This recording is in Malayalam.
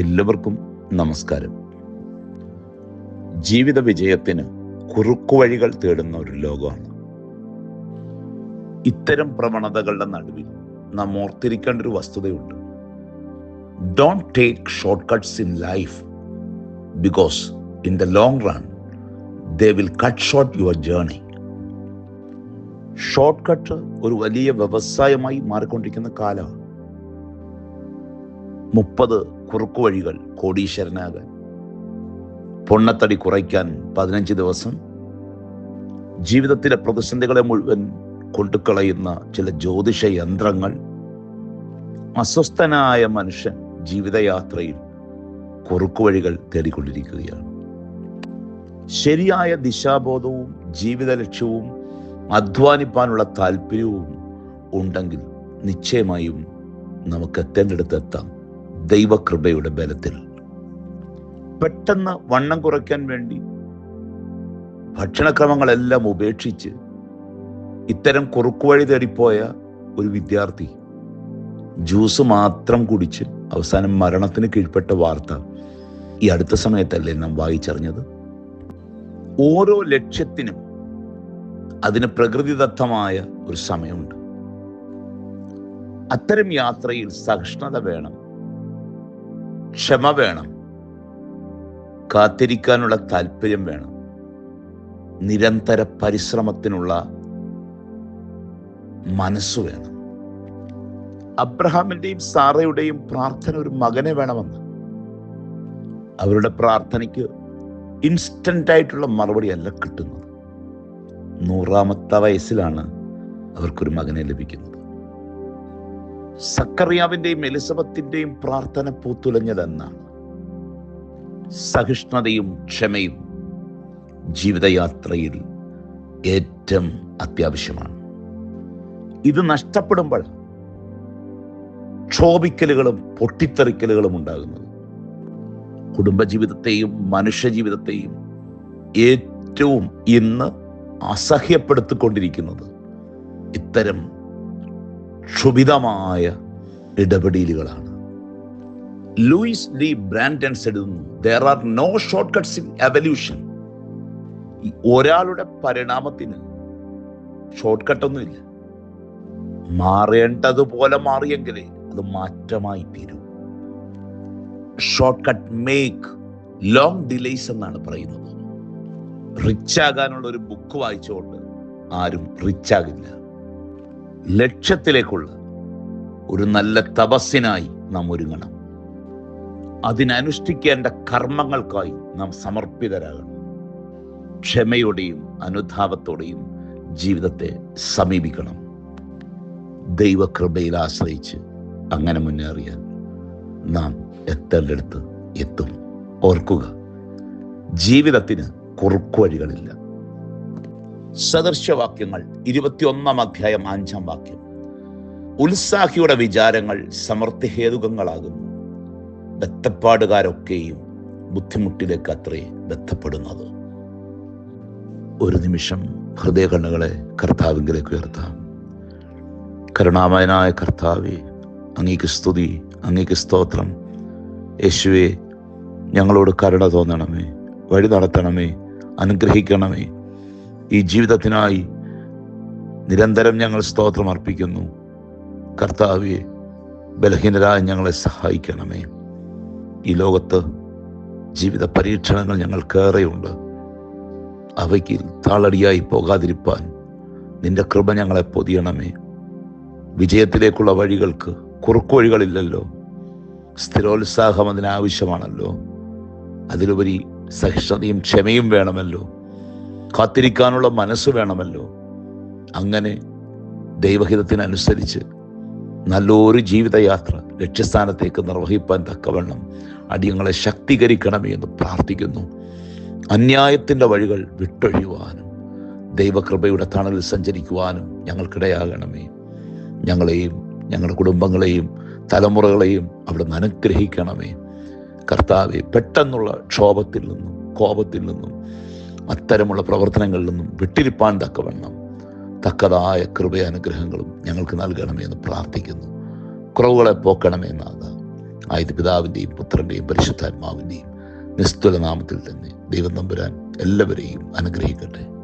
എല്ലാവർക്കും നമസ്കാരം. ജീവിത വിജയത്തിന് കുറുക്കുവഴികൾ തേടുന്ന ഒരു ലോകമാണ്. ഇത്തരം പ്രവണതകളുടെ നടുവിൽ നാം ഓർത്തിരിക്കേണ്ട ഒരു വസ്തുതയുണ്ട്. Don't take shortcuts in life because in the long run they will cut short your journey shortcut ഒരു വലിയ വ്യവസായമായി മാറിക്കൊണ്ടിരിക്കുന്ന കാലമാണ്. മുപ്പത് കുറുക്കു വഴികൾ കോടീശ്വരനാകാൻ. പൊണ്ണത്തടി കുറയ്ക്കാൻ പതിനഞ്ച് ദിവസം. ജീവിതത്തിലെ പ്രതിസന്ധികളെ മുഴുവൻ കൊണ്ടുകളയുന്ന ചില ജ്യോതിഷ യന്ത്രങ്ങൾ. അസ്വസ്ഥനായ മനുഷ്യൻ ജീവിതയാത്രയിൽ കുറുക്കു വഴികൾ തേടിക്കൊണ്ടിരിക്കുകയാണ്. ശരിയായ ദിശാബോധവും ജീവിത ലക്ഷ്യവും അധ്വാനിപ്പാനുള്ള താല്പര്യവും ഉണ്ടെങ്കിൽ നിശ്ചയമായും നമുക്ക് എത്തേണ്ടടുത്ത് എത്താം. ദൈവകൃപയുടെ ബലത്തിൽ. പെട്ടെന്ന് വണ്ണം കുറയ്ക്കാൻ വേണ്ടി ഭക്ഷണക്രമങ്ങളെല്ലാം ഉപേക്ഷിച്ച് ഇത്തരം കുറുക്കുവഴി തേടിപ്പോയ ഒരു വിദ്യാർത്ഥി ജ്യൂസ് മാത്രം കുടിച്ച് അവസാനം മരണത്തിന് കീഴ്പ്പെട്ട വാർത്ത ഈ അടുത്ത സമയത്തല്ലേ നാം വായിച്ചറിഞ്ഞത്? ഓരോ ലക്ഷ്യത്തിനും അതിന് പ്രകൃതിദത്തമായ ഒരു സമയമുണ്ട്. അത്തരം യാത്രയിൽ സഹിഷ്ണുത വേണം. ക്ഷമ വേണം. കാത്തിരിക്കാനുള്ള താല്പര്യം വേണം. നിരന്തര പരിശ്രമത്തിനുള്ള മനസ്സ് വേണം. അബ്രഹാമിന്റെയും സാറയുടെയും പ്രാർത്ഥന ഒരു മകനെ വേണമെന്ന്. അവരുടെ പ്രാർത്ഥനയ്ക്ക് ഇൻസ്റ്റന്റ് ആയിട്ടുള്ള മറുപടി അല്ല കിട്ടുന്നത്. നൂറാമത്തെ വയസ്സിലാണ് അവർക്കൊരു മകനെ ലഭിക്കുന്നത്. സക്കറിയാവിന്റെയും എലിസബത്തിന്റെയും പ്രാർത്ഥന പൂത്തുലഞ്ഞതെന്നാണ്. സഹിഷ്ണുതയും ക്ഷമയും ജീവിതയാത്രയിൽ ഏറ്റവും അത്യാവശ്യമാണ്. ഇത് നഷ്ടപ്പെടുമ്പോൾ ക്ഷോഭിക്കലുകളും പൊട്ടിത്തെറിക്കലുകളും ഉണ്ടാകുന്നത്. കുടുംബജീവിതത്തെയും മനുഷ്യജീവിതത്തെയും ഏറ്റവും ഇന്ന് അസഹ്യപ്പെടുത്തിക്കൊണ്ടിരിക്കുന്നത് ഇത്തരം ക്ഷുഭിതമായ ഇടപെടലുകളാണ്. ലൂയിസ് ഡി ബ്രാൻഡൻസ് എഴുതുന്നു there are no shortcuts in evolution ഒരാളുടെ പരിണാമത്തിന് ഷോർട്ട് കട്ടൊന്നുമില്ല മാറേണ്ടതുപോലെ മാറിയെങ്കിലേ അത് മാറ്റമായി തീരും. Short cut make long delays എന്നാണ് പറയുന്നത്. റിച്ച് ആകാനുള്ള ഒരു ബുക്ക് വായിച്ചുകൊണ്ട് ആരും റിച്ച് ആകില്ല. ലക്ഷ്യത്തിലേക്കുള്ള ഒരു നല്ല തപസ്സിനായി നാം ഒരുങ്ങണം. അതിനനുഷ്ഠിക്കേണ്ട കർമ്മങ്ങൾക്കായി നാം സമർപ്പിതരാകണം. ക്ഷമയോടെയും അനുതാപത്തോടെയും ജീവിതത്തെ സമീപിക്കണം. ദൈവകൃപയിൽ ആശ്രയിച്ച് അങ്ങനെ മുന്നേറിയാൽ നാം എത്തേണ്ടടുത്ത് എത്തും. ഓർക്കുക ജീവിതത്തിന് കുറുക്കുവഴികളില്ല സദൃശവാക്യങ്ങൾ ഇരുപത്തിയൊന്നാം അധ്യായം അഞ്ചാം വാക്യം. ഉത്സാഹിയുടെ വിചാരങ്ങൾ സമൃദ്ധിഹേതുകങ്ങളാകുന്നു. ബന്ധപ്പാടുകാരൊക്കെയും ബുദ്ധിമുട്ടിലേക്ക് അത്രേ ബന്ധപ്പെടുന്നത് ഒരു നിമിഷം ഹൃദയകണ്ണുകളെ കർത്താവിങ്കിലേക്ക് ഉയർത്താം. കരുണാമയനായ കർത്താവെ അങ്ങേക്ക് സ്തുതി അങ്ങേക്ക് സ്തോത്രം. യേശുവെ ഞങ്ങളോട് കരുണ തോന്നണമേ വഴി നടത്തണമേ അനുഗ്രഹിക്കണമേ. ഈ ജീവിതത്തിനായി നിരന്തരം ഞങ്ങൾ സ്തോത്രം അർപ്പിക്കുന്നു. കർത്താവെ ബലഹീനരായ ഞങ്ങളെ സഹായിക്കണമേ. ഈ ലോകത്ത് ജീവിത പരീക്ഷണങ്ങൾ ഞങ്ങൾക്കേറെയുണ്ട് അവയ്ക്ക് താളടിയായി പോകാതിരിപ്പാൻ നിന്റെ കൃപ ഞങ്ങളെ പൊതിയണമേ. വിജയത്തിലേക്കുള്ള വഴികൾക്ക് കുറുക്കുവഴികളില്ലല്ലോ സ്ഥിരോത്സാഹം അതിനാവശ്യമാണല്ലോ. അതിലുപരി സഹിഷ്ണുതയും ക്ഷമയും വേണമല്ലോ. കാത്തിരിക്കാനുള്ള മനസ്സ് വേണമല്ലോ. അങ്ങനെ ദൈവഹിതത്തിനനുസരിച്ച് നല്ലൊരു ജീവിതയാത്ര ലക്ഷ്യസ്ഥാനത്തേക്ക് നിർവഹിപ്പാൻ തക്കവണ്ണം അടിയങ്ങളെ ശക്തീകരിക്കണമേ എന്ന് പ്രാർത്ഥിക്കുന്നു. അന്യായത്തിന്റെ വഴികൾ വിട്ടൊഴിയുവാനും ദൈവകൃപയുടെ തണലിൽ സഞ്ചരിക്കുവാനും ഞങ്ങൾക്കിടയാകണമേ. ഞങ്ങളെയും ഞങ്ങളുടെ കുടുംബങ്ങളെയും തലമുറകളെയും അവിടുന്ന് അനുഗ്രഹിക്കണമേ. കർത്താവെ പെട്ടെന്നുള്ള ക്ഷോഭത്തിൽ നിന്നും കോപത്തിൽ നിന്നും അത്തരമുള്ള പ്രവർത്തനങ്ങളിൽ നിന്നും വിട്ടിരിപ്പാൻ തക്കവണ്ണം തക്കതായ കൃപയാനുഗ്രഹങ്ങളും ഞങ്ങൾക്ക് നൽകണമെന്ന് പ്രാർത്ഥിക്കുന്നു. കുറവുകളെ പോക്കണമേ ആയത് പിതാവിന്റെയും പുത്രന്റെയും പരിശുദ്ധാത്മാവിന്റെയും നിസ്തുല നാമത്തിൽ തന്നെ ദൈവം നമ്പുരാൻ എല്ലാവരെയും അനുഗ്രഹിക്കട്ടെ.